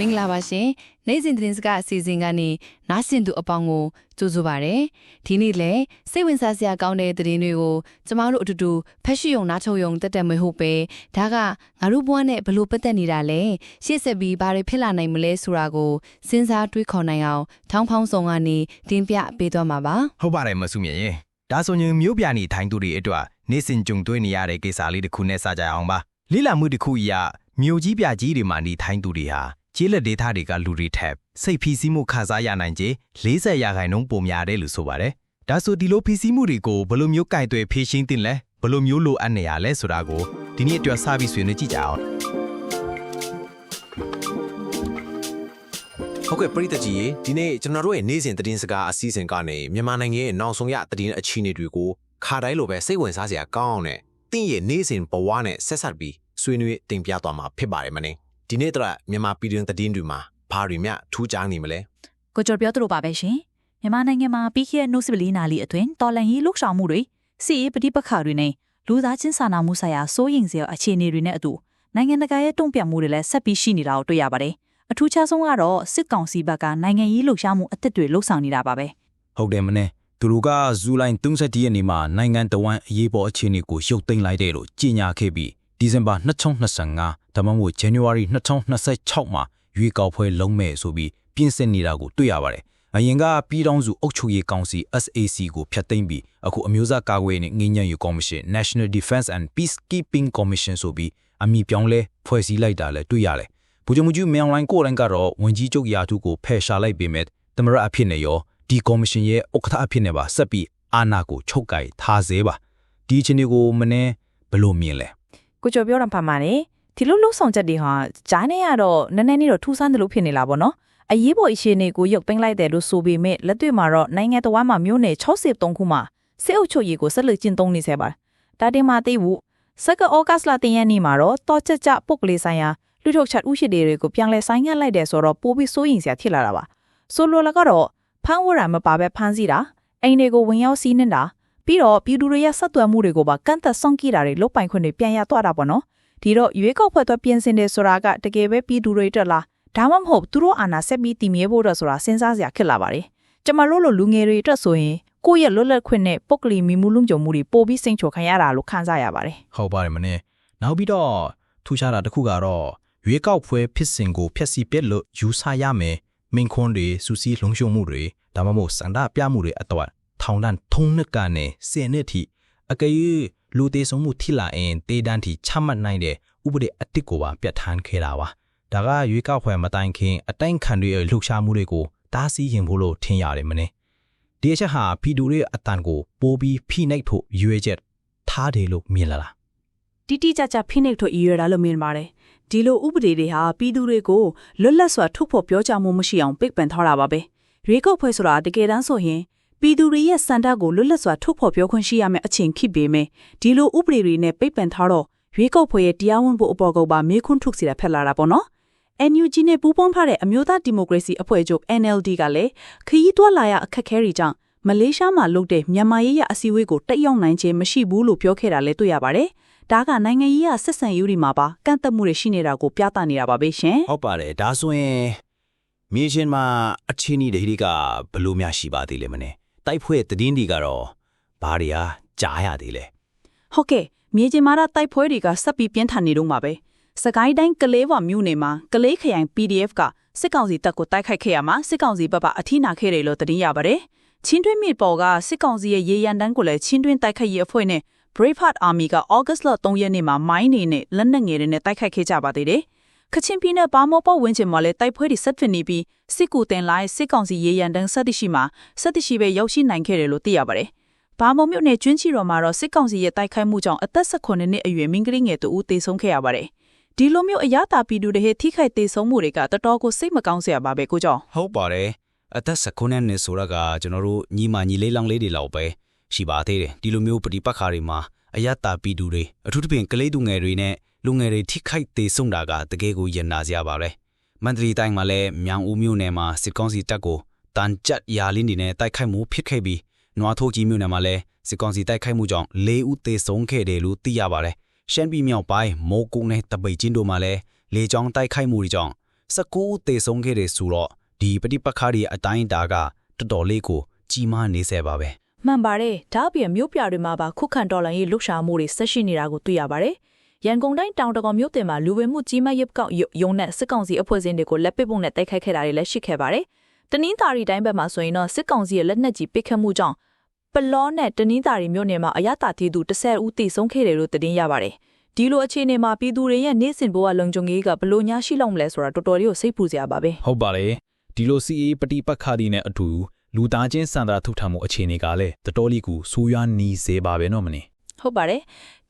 မင်္ဂလာပါရှင်နေ့စဉ်သတင်းစကားအစီအစဉ်ကနေနားဆင်သူအပေါင်းကိုကြိုဆိုပါရစေဒီနေ့လည်းစိတ်ဝင်စားစရာကောင်းတဲ့သတင်းတွေကိုကျမတို့အတူတူဖက်ရှိယုံနားချုပ်ယုံတက်တက်မွေဟုတ်ပဲဒါကငါတို့ဘဝနဲ့ဘလို့ပတ်သက်နေတာလဲရှေ့ဆက်ပြီးဘာတွေဖြစ်လာနိုင်မလဲဆိုတာကိုစဉ်းစားတွေးခေါ်နိုင်အောင်ထောင်းဖောင်းဆောင်ကနေတင်ပြပေးသွားမှာပါဟုတ်ပါတယ်မဆုမြတ်ရေဒါဆိုရင်မျိုးပြနေထိုင်သူတွေအတွက်နေ့စဉ်ကြုံတွေ့နေရတဲ့ကိစ္စလေးတစ်ခုနဲ့စကြအောင်ပါလိလာမှုတစ်ခုအရမျိုးကြီးပြကြီးတွေမှာနေထိုင်သူတွေဟာ ကျေးလက်ဒေသတွေကလူတွေထက်စိတ်ဖိစီးမှုခံစားရနိုင်ခြေ40ရာခိုင်နှုန်းပိုများတယ်လို့ဆိုပါတယ်ဒါဆိုဒီလိုဖိစီးမှုတွေကိုဘယ်လိုမျိုးကင်သွယ်ဖြေရှင်းတင်လဲဘယ်လိုမျိုးလိုအပ်နေရလဲဆိုတာကိုဒီနေ့အတွက်စပြီးဆွေးနွေးကြည့်ကြအောင်ဟုတ်ကဲ့ပရိသတ်ကြီးရေဒီနေ့ကျွန်တော်တို့ရဲ့နေ့စဉ်သတင်းစကားအစည်းအဝေးကနေမြန်မာနိုင်ငံရဲ့နောက်ဆုံးရသတင်းအခြေအနေတွေကိုခါတိုင်းလိုပဲစိတ်ဝင်စားစရာကောင်းအောင်နဲ့တင့်ရဲ့နေ့စဉ်ဘဝနဲ့ဆက်ဆက်ပြီးဆွေးနွေးတင်ပြသွားမှာဖြစ်ပါတယ်မင်း ဒီနေ့တော့မြန်မာပြည်တွင်းသတင်းတွေမှာဘာတွေမျှထူးခြားနေမလဲကိုကျော်ပြောသလိုပါပဲရှင်မြန်မာနိုင်ငံမှာပြီးခဲ့တဲ့နှုတ်စပလီနာလီအတွင်းတော်လန်ရေးလှုပ်ဆောင်မှုတွေစီရေးပဋိပက္ခတွေနဲ့လူသားချင်းစာနာမှုဆိုင်ရာစိုးရိမ်စရာအခြေအနေတွေနဲ့အတူနိုင်ငံတကာရဲ့တုံ့ပြန်မှုတွေလည်းဆက်ပြီးရှိနေတာကိုတွေ့ရပါတယ်အထူးခြားဆုံးကတော့စစ်ကောင်စီဘက်ကနိုင်ငံရေးလှုပ်ရှားမှုအသစ်တွေလှုပ်ဆောင်နေတာပါပဲဟုတ်တယ်မနဲ့သူတို့ကဇူလိုင်31ရက်နေ့မှာနိုင်ငံတော်ဝန်အရေးပေါ်အခြေအနေကိုရုပ်သိမ်းလိုက်တယ်လို့ကြေညာခဲ့ပြီးဒီဇင်ဘာ2025ဒါမှမဟုတ် January 2026မှာရွေးကောက်ပွဲလုံးမဲ့ဆိုပြီးပြင်ဆင်နေတာကိုတွေ့ရပါတယ်။အရင်ကပြည်ထောင်စုအုပ်ချုပ်ရေးကောင်စီ SAC ကိုဖျက်သိမ်းပြီးအခုအမျိုးသားကာကွယ်ရေးနဲ့ငြိမ်းချမ်းရေးကော်မရှင် National Defense and Peacekeeping Commission ဆိုပြီးအမည်ပြောင်းလဲဖွဲ့စည်းလိုက်တာလည်းတွေ့ရတယ်။ဗိုလ်ချုပ်မှုကြီးမြောင်လိုင်းကိုယ်တိုင်ကတော့ဝန်ကြီးချုပ်ရာထူးကိုဖယ်ရှားလိုက်ပေမဲ့သမရအဖြစ်နဲ့ရောဒီကော်မရှင်ရဲ့ဥက္ကဋ္ဌအဖြစ်နဲ့ပါဆက်ပြီးအာဏာကိုချုပ်ကိုင်ထားစေပါဒီအချိန်တွေကိုမနှဲဘယ်လိုမြင်လဲကိုကျော်ပြောတာဖတ်မှာနေ ဒီလိုလှုပ်ဆောင်ချက်တွေဟာဂျားနဲ့ကတော့နည်းနည်းလေးတော့ထူးဆန်းတယ်လို့ဖြစ်နေလာပေါ့နော်အရေးပေါ်အခြေအနေကိုရုပ်သိမ်းလိုက်တယ်လို့ဆိုပေမဲ့လက်တွေ့မှာတော့နိုင်ငံတော်မှာမြို့နယ်63ခုမှာစစ်အုပ်ချုပ်ရေးကိုဆက်လက်ကျင့်သုံးနေဆဲပါဒါတင်မှာသိဘူးစကအောဂတ်လာတင်ရနေ့မှာတော့တောချက်ကြပုတ်ကလေးဆိုင်ရာလူထုတ်ချက်ဥရှိတွေကိုပြန်လဲဆိုင်ငတ်လိုက်တယ်ဆိုတော့ပိုးပြီးစိုးရင်စရာဖြစ်လာတာပါဆိုလိုလာကတော့ဖမ်းဝရံမပါပဲဖမ်းစီတာအိမ်တွေကိုဝင်ရောက်စီးနေတာပြီးတော့ပြည်သူတွေရဲ့ဆက်သွယ်မှုတွေကိုပါကန့်သက်ဆုံးကိတာတွေလုတ်ပိုင်ခွင့်တွေပြန်ရသွားတာပေါ့နော် ဒီတော့ရွေးကောက်ဖွဲ့သွားပြင်ဆင်တယ်ဆိုတာကတကယ်ပဲပြည်သူတွေတက်လားဒါမှမဟုတ်သူတို့အာဏာဆက်ပြီးတည်မြဲဖို့တော့ဆိုတာစဉ်းစားစရာဖြစ်လာပါတယ်ကျမတို့လိုလူငယ်တွေအတွက်ဆိုရင်ကိုယ့်ရဲ့လွတ်လပ်ခွင့်နဲ့ပုတ်ကလေးမိမှုလုံခြုံမှုတွေပို့ပြီးစိန်ချိုခံရတာလို့ခံစားရပါတယ်ဟုတ်ပါတယ်မနှဲနောက်ပြီးတော့ထူးခြားတာတစ်ခုကတော့ရွေးကောက်ပွဲဖြစ်စဉ်ကိုဖျက်ဆီးပစ်လို့ယူဆရမယ်မင်းခွန်းတွေစူစီလုံရှုံမှုတွေဒါမှမဟုတ်စန္ဒပြမှုတွေအတော့ထောင်ဒဏ်ထုံးနှစ်ကနေ10နှစ်ထိအကယ်၍ လူသေးဆုံးမှုထိလာရင်တေးတန်းထိချမှတ်နိုင်တဲ့ဥပဒေအတစ်ကိုပါပြဋ္ဌာန်းခဲ့တာပါဒါကရွေးကောက်ပွဲမတိုင်ခင်အတိုင်းခံတွေရဲ့လှုပ်ရှားမှုတွေကိုတားဆီးရင်ဖို့လို့ထင်ရတယ်မင်းဒီအချက်ဟာဖီဒူရဲ့အတန်ကိုပိုးပြီးဖိနှိပ်ဖို့ရွေးချက်ထားတယ်လို့မြင်လာလားတိတိကျကျဖိနှိပ်ထုတ်ရရတာလို့မြင်ပါတယ်ဒီလိုဥပဒေတွေဟာပြည်သူတွေကိုလွတ်လပ်စွာထုတ်ဖော်ပြောကြားမှုမရှိအောင်ပိတ်ပင်ထားတာပါပဲရွေးကောက်ပွဲဆိုတာတကယ်တမ်းဆိုရင် ပြည်သူတွေရဲ့စံတတ်ကိုလွတ်လပ်စွာထုတ်ဖော်ပြောခွင့်ရှိရမယ့်အချိန်ခိပေမဲ့ဒီလိုဥပဒေတွေနဲ့ပိတ်ပင်ထားတော့ရွေးကောက်ပွဲရဲ့တရားဝင်ဖို့အပေါ်ကပါမေးခွန်းထုတ်စီတာဖက်လာတာပေါ့နော် NUG နဲ့ပူးပေါင်းထားတဲ့အမျိုးသားဒီမိုကရေစီအဖွဲ့ချုပ် NLD ကလည်းခရီးတွားလာရအခက်အခဲတွေကြောင့်မလေးရှားမှာလုပ်တဲ့မြန်မာရေးရအစည်းအဝေးကိုတက်ရောက်နိုင်ခြင်းမရှိဘူးလို့ပြောခဲ့တာလည်းတွေ့ရပါတယ်။ဒါကနိုင်ငံရေးရဆက်ဆံရေးတွေမှာပါကန့်သက်မှုတွေရှိနေတာကိုပြသနေတာပါပဲရှင်။ဟုတ်ပါတယ်ဒါဆိုရင်မြေရှင်မှာအချင်းကြီးတွေကဘယ်လိုများရှိပါသေးလဲမနဲ့ တိုက်ဖွဲ့တည်င်းတွေကတော့ဘာတွေဟာကြားရသေးလဲဟုတ်ကဲ့မြေကျင်မာရတိုက်ပွဲတွေကဆက်ပြီးပြင်းထန်နေတော့မှာပဲစကိုင်းတိုင်းကလေးဝမြို့နယ်မှာကလေးခရိုင် PDF ကစစ်ကောင်စီတပ်ကိုတိုက်ခိုက်ခဲ့ရမှာစစ်ကောင်စီဘက်ကအထိနာခဲ့တယ်လို့သတင်းရပါတယ်ချင်းတွင်းမြေပေါ်ကစစ်ကောင်စီရဲ့ရေရန်တန်းကိုလည်းချင်းတွင်းတိုက်ခိုက်ရေးအဖွဲ့နဲ့ Braveheart Army က August လ3ရက်နေ့မှာမိုင်းနေနဲ့လက်နက်ငယ်တွေနဲ့တိုက်ခိုက်ခဲ့ကြပါသေးတယ် ကချင်ပြည်နယ်ဘာမောပေါ့ဝင်းချင်မှာလည်းတိုက်ပွဲတွေဆက်ဖြစ်နေပြီးစစ်ကူတင်လိုက်စစ်ကောင်စီရေရန်တန်းဆက်တရှိမှာဆက်တရှိပဲရောက်ရှိနိုင်ခဲ့တယ်လို့သိရပါတယ်။ဘာမောမြို့နယ်ကျွန်းချီတော်မှာတော့စစ်ကောင်စီရဲ့တိုက်ခိုက်မှုကြောင့်အသက်18နှစ်အရွယ်မင်းကလေးငယ်တူဦးသေဆုံးခဲ့ရပါတယ်။ဒီလိုမျိုးအရသာပြည်သူတွေဟထိခိုက်သေဆုံးမှုတွေကတော်တော်ကိုစိတ်မကောင်းစရာပါပဲကိုကြောင့်ဟုတ်ပါတယ်အသက်16နှစ်ဆိုတာကကျွန်တော်တို့ညီမညီလေးလောင်လေးတွေလောက်ပဲရှိပါသေးတယ်ဒီလိုမျိုးပฏิပတ်ခါတွေမှာအယတ္တာပြည်သူတွေအထူးသဖြင့်ကလေးသူငယ်တွေနဲ့ လူငယ်တွေထိခိုက်သေးဆုံးတာကတကယ်ကိုရင်နာစရာပါပဲမန္တလေးတိုင်းမှာလည်းမြောင်ဦးမြို့နယ်မှာစစ်ကောင်စီတပ်ကိုတန်ကြပ်ရာလင်းတွေနဲ့တိုက်ခိုက်မှုဖြစ်ခဲ့ပြီးနွားထိုးကြီးမြို့နယ်မှာလည်းစစ်ကောင်စီတိုက်ခိုက်မှုကြောင့်၄ဦးသေဆုံးခဲ့တယ်လို့သိရပါတယ်ရှမ်းပြည်မြောက်ပိုင်းမိုးကုတ်နဲ့တပိတ်ချင်းတို့မှာလည်းလေကြောင်းတိုက်ခိုက်မှုတွေကြောင့်19ဦးသေဆုံးခဲ့တဲ့ဆိုတော့ဒီပဋိပက္ခတွေအတိုင်းအတာကတော်တော်လေးကိုကြီးမားနေစေပါပဲမှန်ပါတယ်ဒါအပြင်မြို့ပြတွေမှာပါခုခံတော်လှန်ရေးလှုပ်ရှားမှုတွေဆက်ရှိနေတာကိုတွေ့ရပါတယ် ရန်ကုန်တိုင်းတောင်တကောင်မြို့တင်မှာလူဝင်မှုကြီးမားရေးကောက်ရုံနဲ့စစ်ကောင်စီအဖွဲ့အစည်းတွေကိုလက်ပစ်ပုံနဲ့တိုက်ခိုက်ခဲ့တာတွေလည်းရှိခဲ့ပါတယ်တနင်္သာရီတိုင်းဘက်မှာဆိုရင်တော့စစ်ကောင်စီရဲ့လက်နက်ကြီးပစ်ခတ်မှုကြောင့်ပလောနဲ့တနင်္သာရီမြို့နယ်မှာအရတာသေးသူ10ဦးသေဆုံးခဲ့တယ်လို့သတင်းရပါတယ်ဒီလိုအခြေအနေမှာပြည်သူတွေရဲ့နေ့စဉ်ဘဝလုံခြုံရေးကဘလို့ညာရှိလောက်မလဲဆိုတာတော်တော်လေးကိုစိတ်ပူစရာပါပဲဟုတ်ပါလေဒီလိုစီအေးပฏิပတ်ခါဒီနဲ့အတူလူသားချင်းစံတာထုတ်ထမှုအခြေအနေကလည်းတော်တော်လေးကိုဆိုးရွားနေစေပါပဲနော်မင်း ဟုတ်ပါတယ်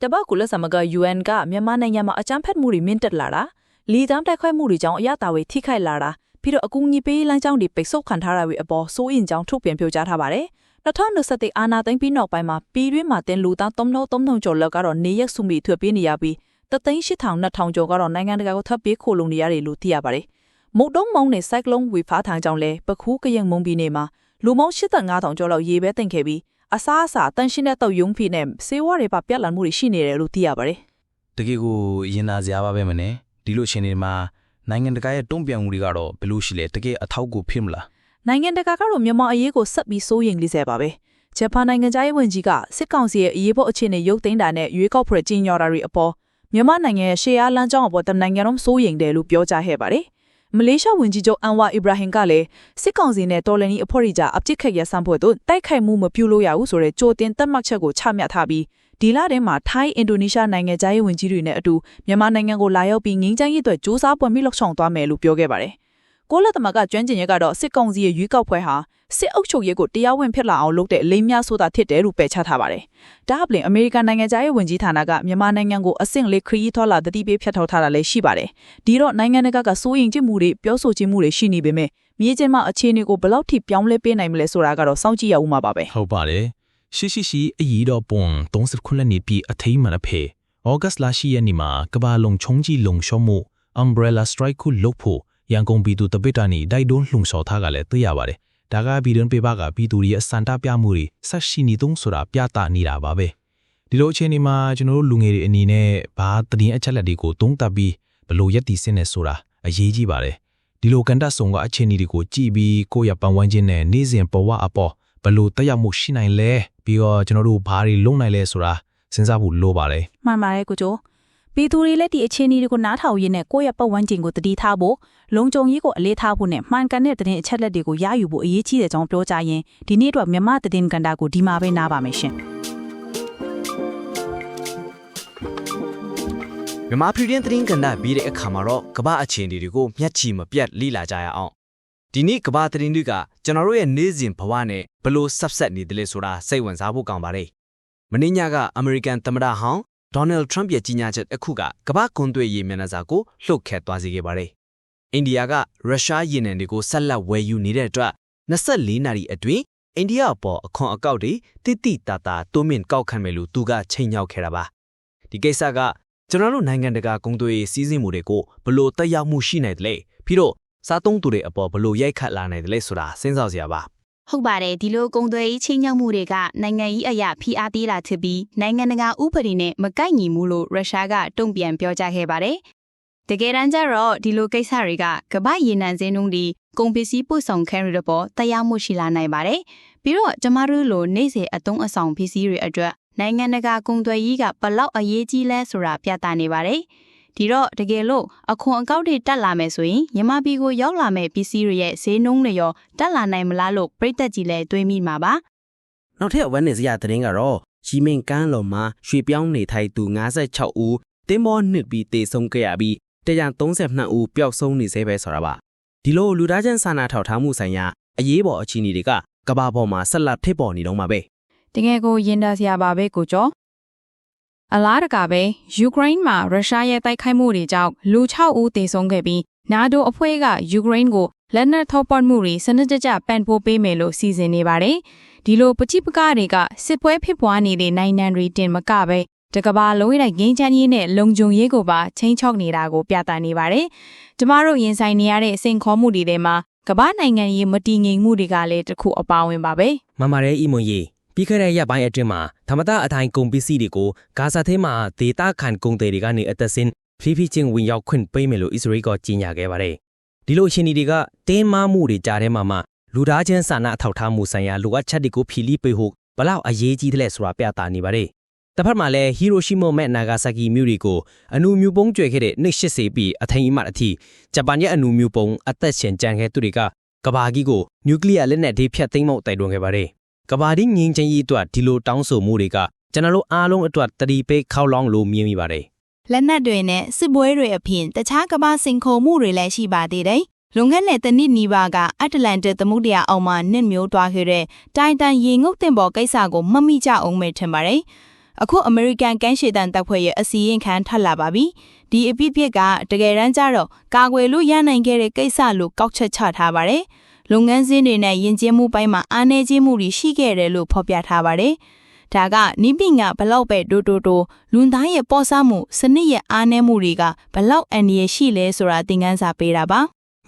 တပတ်ကူလက်ဆမက UN ကမြန်မာနိုင်ငံမှာအကြမ်းဖက်မှုတွေမြင့်တက်လာတာလီတမ်းတိုက်ခိုက်မှုတွေကြောင့်အရတာဝေထိခိုက်လာတာပြီးတော့အကူအညီပေးလမ်းကြောင်းတွေပိတ်ဆို့ခံထားတာတွေအပေါ်စိုးရင်ကြောင်းထုတ်ပြန်ပြောကြားထားပါတယ်2021အာနာသိမ့်ပြီးနောက်ပိုင်းမှာပြည်တွင်းမှာတင်လူသား3000ကျော်လောက်ကတော့နေရက်စုမီထွက်ပြေးနေရပြီးတသိန်း8000 2000ကျော်ကတော့နိုင်ငံတကာကိုထပ်ပြေးခိုလုံနေရတယ်လို့သိရပါတယ်မုတ်တုံးမောင်းနဲ့ဆိုင်ကလုန်းဝေဖားထန်ကြောင့်လဲပခူးကရင်မုံပြည်နေမှာလူမောင်း85000ကျော်လောက်ရေပဲတင်ခဲ့ပြီး အစားအစာတန်ရှင်းတဲ့တော့ယုံဖီနဲ့ဆေးဝါးတွေပါပြက်လာမှုတွေရှိနေတယ်လို့သိရပါတယ်တကယ်ကိုရင်နာစရာပါပဲမနဲ့ဒီလိုရှင်နေမှာနိုင်ငံတကာရဲ့တုံ့ပြန်မှုတွေကတော့ဘယ်လိုရှိလဲတကယ်အထောက်အကူဖြစ်မလားနိုင်ငံတကာကတော့မြန်မာအရေးကိုဆက်ပြီးစိုးရိမ်လေးဆဲပါပဲဂျပန်နိုင်ငံသားရေးဝန်ကြီးကစစ်ကောင်စီရဲ့အရေးပေါ်အခြေအနေရုပ်သိမ်းတာနဲ့ရွေးကောက်ဖွဲ့ကြီးညော်တာတွေအပေါ်မြန်မာနိုင်ငံရဲ့ရှေ့အားလမ်းကြောင်းအပေါ်တမန်နိုင်ငံလုံးစိုးရိမ်တယ်လို့ပြောကြားခဲ့ပါတယ် မလေးရှားဝန်ကြီးချုပ်အန်ဝါအီဘရာဟင်ကလည်းစစ်ကောင်စီနဲ့တော်လန်နီအဖွဲ့တွေကြားအပြစ်ခတ်ရဆန်းဖို့တို့တိုက်ခိုက်မှုမပြုလို့ရဘူးဆိုတဲ့ကြိုတင်သတ်မှတ်ချက်ကိုချမှတ်ထားပြီးဒီလထဲမှာထိုင်းအင်ဒိုနီးရှားနိုင်ငံသားရေးဝန်ကြီးတွေနဲ့အတူမြန်မာနိုင်ငံကိုလာရောက်ပြီးငင်းချမ်းရေးအတွက်စ조사ပွင့်ပြီးလှုပ်ဆောင်သွားမယ်လို့ပြောခဲ့ပါတယ်ကိုလက်သမကကျွမ်းကျင်ရက်ကတော့စစ်ကောင်စီရဲ့ရွေးကောက်ပွဲဟာ စစ်အုပ်ချုပ်ရေးကိုတရားဝင်ဖြစ်လာအောင်လုပ်တဲ့အလိမ်များဆိုတာဖြစ်တယ်လို့ပယ်ချထားပါတယ်။ဒါအပြင်အမေရိကန်နိုင်ငံသားရေးဝန်ကြီးဌာနကမြန်မာနိုင်ငံကိုအဆင့်လေးခရီးထော်လာတတိပေးဖြတ်ထောက်ထားတာလည်းရှိပါတယ်။ဒီတော့နိုင်ငံတကာကစိုးရင်ကျမှုတွေပြောဆိုခြင်းမှုတွေရှိနေပေမဲ့မြေချင်းမှာအခြေအနေကိုဘယ်လောက်ထိပြောင်းလဲပေးနိုင်မလဲဆိုတာကတော့စောင့်ကြည့်ရဦးမှာပါပဲဟုတ်ပါတယ်ရှိရှိရှိအကြီးတော့ပွန်39နှစ်နေပြီအထိမနဖေဩဂတ်လရှိရနေမှာကဘာလုံချုံကြီးလုံရှောမှု umbrella strike ခုလုပ်ဖို့ရန်ကုန်ပြည်သူတပိတ္တနီဒိုက်ဒွန်းလှုံဆော်ထားကလည်းသိရပါတယ် ဒါကပြည်တွင်းပေပကပြည်သူတွေရဲ့စန္ဒပြမှုတွေဆက်ရှိနေတုံးဆိုတာပြသနေတာပါပဲဒီလိုအခြေအနေမှာကျွန်တော်တို့လူငယ်တွေအနေနဲ့ဘာသတင်းအချက်လက်တွေကိုသုံးသပ်ပြီးဘယ်လိုရက်တည်စင်းနေဆိုတာအရေးကြီးပါတယ်ဒီလိုကန်တတ်ဆောင်ကအခြေအနေတွေကိုကြည့်ပြီးကိုယ့်ရဲ့ပတ်ဝန်းကျင်နဲ့နေ့စဉ်ဘဝအပေါ်ဘယ်လိုတက်ရောက်မှုရှိနိုင်လဲပြီးတော့ကျွန်တော်တို့ဘာတွေလုပ်နိုင်လဲဆိုတာစဉ်းစားဖို့လိုပါတယ်မှန်ပါတယ်ကိုကျော် ပြည်သူတွေလည်းဒီအခြေအနေတွေကိုနားထောင်ရင်းနဲ့ကိုယ့်ရဲ့ပတ်ဝန်းကျင်ကိုတတိထားဖို့လုံခြုံရေးကိုအလေးထားဖို့နဲ့မှန်ကန်တဲ့သတင်းအချက်လက်တွေကိုရယူဖို့အရေးကြီးတဲ့ကြောင်းပြောကြရင်ဒီနေ့အတွက်မြန်မာသတင်းကန်တာကိုဒီမှာပဲနားပါမယ်ရှင်မြန်မာပြည်တွင်းသတင်းကဏ္ဍပြီးတဲ့အခါမှာတော့ကမ္ဘာအခြေအနေတွေကိုမျက်ခြေမပြတ်လေ့လာကြရအောင်ဒီနေ့ကမ္ဘာသတင်းတွေကကျွန်တော်တို့ရဲ့နေ့စဉ်ဘဝနဲ့ဘလို့ဆက်ဆက်နေတယ်လဲဆိုတာစိတ်ဝင်စားဖို့ကောင်းပါတယ်မင်းညကအမေရိကန်သမ္မတဟောင်း ဒေါ်နယ်ထရမ့်ရဲ့ကြီးညာချက်အခုကကမ္ဘာကွန်သွေးရေးမျက်နှာစာကိုလှုပ်ခတ်သွားစေခဲ့ပါတယ်အိန္ဒိယကရုရှားရေနံတွေကိုဆက်လက်ဝယ်ယူနေတဲ့အတွက်24နာရီအတွင်းအိန္ဒိယအပေါ်အခွန်အကောက်တွေတိတိတတာတိုးမြင့်ကောက်ခံမယ်လို့သူကချိန်ညောက်ခဲ့တာပါဒီကိစ္စကကျွန်တော်တို့နိုင်ငံတကာကုန်သွယ်ရေးစီးဆင်းမှုတွေကိုဘလို့တက်ရောက်မှုရှိနိုင်တယ်လဲပြီးတော့စားသုံးသူတွေအပေါ်ဘလို့ရိုက်ခတ်လာနိုင်တယ်လဲဆိုတာစဉ်းစားစရာပါ ဟုတ်ပါတယ်ဒီလိုကုံသွဲရေးချင်းညောက်မှုတွေကနိုင်ငံရေးအရာဖိအားသေးတာဖြစ်ပြီးနိုင်ငံတကာဥပဒေနဲ့မကိုက်ညီမှုလို့ရုရှားကတုံ့ပြန်ပြောကြားခဲ့ပါတယ်တကယ်တမ်းကျတော့ဒီလိုကိစ္စတွေကကမ္ဘာရေနံစင်းနှုန်းဒီကုန်ပစ္စည်းပို့ဆောင်ခဲတွေတော့တရားမှုရှိလာနိုင်ပါတယ်ပြီးတော့ကျမတို့လိုနေစေအသုံးအဆောင်ပစ္စည်းတွေအတွက်နိုင်ငံတကာကုန်သွယ်ရေးကဘလောက်အရေးကြီးလဲဆိုတာပြသနေပါတယ် ဒီတော့တကယ်လို့အခွန်အကောက်တွေတက်လာမယ်ဆိုရင်မြန်မာပြည်ကိုရောက်လာမဲ့ပစ္စည်းတွေရဲ့ဈေးနှုန်းတွေရောတက်လာနိုင်မလားလို့ပြည်သက်ကြီးလည်းတွေးမိမှာပါနောက်ထပ်အဝန်းနေစရာသတင်းကတော့ရီမင်ကန်းလုံမှာရွှေပြောင်းနေထိုင်သူ56ဦးတင်းမောနှစ်ပြီးတေဆုံးခဲ့ရပြီး132ဦးပျောက်ဆုံးနေသေးပဲဆိုတာပါဒီလိုလူသားချင်းစာနာထောက်ထားမှုဆိုင်ရာအရေးပေါ်အခြေအနေတွေကကမ္ဘာပေါ်မှာဆက်လက်ဖြစ်ပေါ်နေတော့မှာပဲတကယ်ကိုရင်တာစရာပါပဲကိုကျော် အလားတကပဲယူကရိန်းမှာရုရှားရဲ့တိုက်ခိုက်မှုတွေကြောင့်လူ6ဦးသေဆုံးခဲ့ပြီးနာဒိုအဖွဲ့ကယူကရိန်းကိုလက်နက်ထောက်ပံ့မှုတွေစနစ်တကျပံ့ပိုးပေးမယ်လို့စီစဉ်နေပါတယ်ဒီလိုပဋိပက္ခတွေကစစ်ပွဲဖြစ်ပွားနေတဲ့နိုင်ငံတွေတင်မကပဲတကဘာလုံးရိုက်ငင်းချမ်းရေးနဲ့လုံခြုံရေးကိုပါချင်းချောက်နေတာကိုပြသနေပါတယ်ကျမတို့ရင်ဆိုင်နေရတဲ့စိန်ခေါ်မှုတွေထဲမှာကမ္ဘာနိုင်ငံရေးမတည်ငြိမ်မှုတွေကလည်းတစ်ခုအပါဝင်ပါပဲမမရဲအီမွန်ကြီး ပြီးခဲ့တဲ့ရက်ပိုင်းအတွင်းမှာဓမ္မတာအထိုင်ကုန်ပစ္စည်းတွေကိုဂါဇာထဲမှာဒေတာခန်ကုန်တွေကနေအသက်စင်းဖိဖိချင်းဝင်ရောက်ခွင့်ပေးမယ်လို့အစ္စရေးကကြေညာခဲ့ပါတယ်ဒီလိုအခြေအနေတွေကတင်းမာမှုတွေကြားထဲမှာမှလူသားချင်းစာနာအထောက်ထားမှုဆိုင်ရာလိုအပ်ချက်တွေကိုဖြည့်လိပေးဖို့ဘလောက်အရေးကြီးတယ်လဲဆိုတာပြသနေပါတယ်။တစ်ဖက်မှာလည်းဟီရိုရှီမိုနဲ့နာဂါဆာကီမြို့တွေကိုအနူမြူပုံကျွဲခဲ့တဲ့နှစ်80ပြီးအထင်အမှတ်အထိဂျပန်ရဲ့အနူမြူပုံအသက်ရှင်ကြံခဲ့သူတွေကကဘာကြီးကိုနျူကလ িয়ার လက်နက်တွေဖျက်သိမ်းဖို့တိုက်တွန်းခဲ့ပါတယ်။ ကဘာဒီငင်းချင်းကြီးအတွက်ဒီလိုတောင်းဆိုမှုတွေကကျွန်တော်တို့အားလုံးအတွက်တတိပိတ်ခေါလောင်းလို့မြင်မိပါတယ်။လက်နက်တွေနဲ့စစ်ပွဲတွေအပြင်တခြားကမ္ဘာစင်ခိုမှုတွေလည်းရှိပါသေးတယ်။လွန်ခဲ့တဲ့တနစ်နီးပါးကအတ္တလန်တစ်သမုဒ္ဒရာအောက်မှာနစ်မျိုးတွားခဲ့တဲ့တိုင်တန်ရေငုပ်တင်ပေါ်ကိစ္စကိုမမိကြအောင်ပဲထင်ပါတယ်။အခုအမေရိကန်ကမ်းရှေတန်တပ်ဖွဲ့ရဲ့အစီရင်ခံထပ်လာပါပြီ။ဒီအပြစ်ပြစ်ကတကယ်တမ်းကျတော့ကာကွယ်လို့ရနိုင်ခဲ့တဲ့ကိစ္စလို့ကောက်ချက်ချထားပါတယ်။ လုပ်ငန်းစင်းတွေနဲ့ယဉ်ကျေးမှုပိုင်းမှာအားနည်းခြင်းမှုတွေရှိခဲ့တယ်လို့ဖော်ပြထားပါတယ်။ဒါကနိပိငါဘလောက်ပဲတိုးတိုးတိုးလူသားရဲ့ပေါ်စားမှုစနစ်ရဲ့အားနည်းမှုတွေကဘလောက်အန္တရာယ်ရှိလဲဆိုတာသင်ခန်းစာပေးတာပါ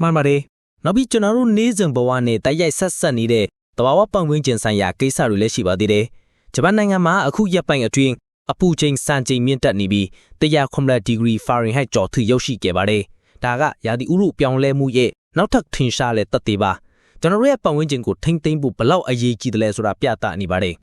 မှန်ပါတယ်နောက်ပြီးကျွန်တော်တို့နေ့စဉ်ဘဝနဲ့တိုက်ရိုက်ဆက်ဆက်နေတဲ့တဘာဝပတ်ဝန်းကျင်ဆိုင်ရာကိစ္စတွေလည်းရှိပါသေးတယ်ဂျပန်နိုင်ငံမှာအခုရက်ပိုင်းအတွင်းအပူချိန်စံချိန်မြင့်တက်နေပြီး109ဒီဂရီ Fahrenheit ကျော်ထိရောက်ရှိခဲ့ပါတယ်ဒါကရာသီဥတုပြောင်းလဲမှုရဲ့နောက်ထပ်ထင်ရှားတဲ့သက်သေပါ ကျွန်တော်တို့ရဲ့ပတ်ဝန်းကျင်ကိုထိမ့်သိမ်းဖို့ဘလောက်အရေးကြီးတယ်လဲဆိုတာပြသနေပါတယ်